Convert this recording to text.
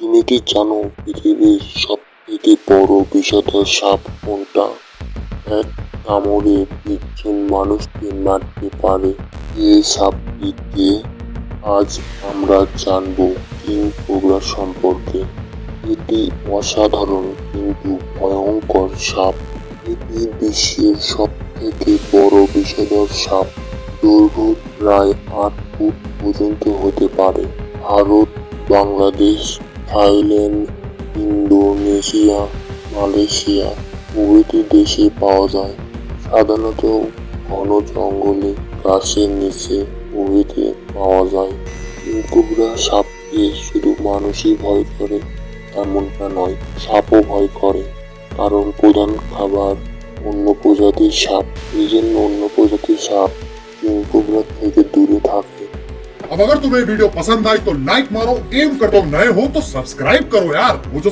তুমি কি জানো পৃথিবীর সব থেকে বড় বিষধর সাপ কোনটা? এক কামড়ে একজন মানুষকে মারতে পারে এই সাপটিকে আজ আমরা জানব কিং কোবরা সম্পর্কে। এটি অসাধারণ কিন্তু ভয়ঙ্কর সাপ। এটি বিশ্বের সব থেকে বড় বিষধর সাপ। দৈর্ঘ্য প্রায় আট ফুট পর্যন্ত হতে পারে। Bharat, Bangladesh Thailand, Indonesia, Malaysia প্রভৃতি দেশে পাওয়া যায়। সাধারণত ঘন জঙ্গলে গাছের নিচে প্রভৃতি পাওয়া যায়। কিংকোবরা সাপকে শুধু মানুষই ভয় করে এমনটা নয়, সাপও ভয় করে। কারণ প্রধান খাবার অন্য প্রজাতির সাপ। এই জন্য অন্য প্রজাতির সাপ দূরে থাকে अब अगर तुम्हें वीडियो पसंद आई तो लाइक मारो एम कर दो नए हो तो सब्सक्राइब करो यार। वो जो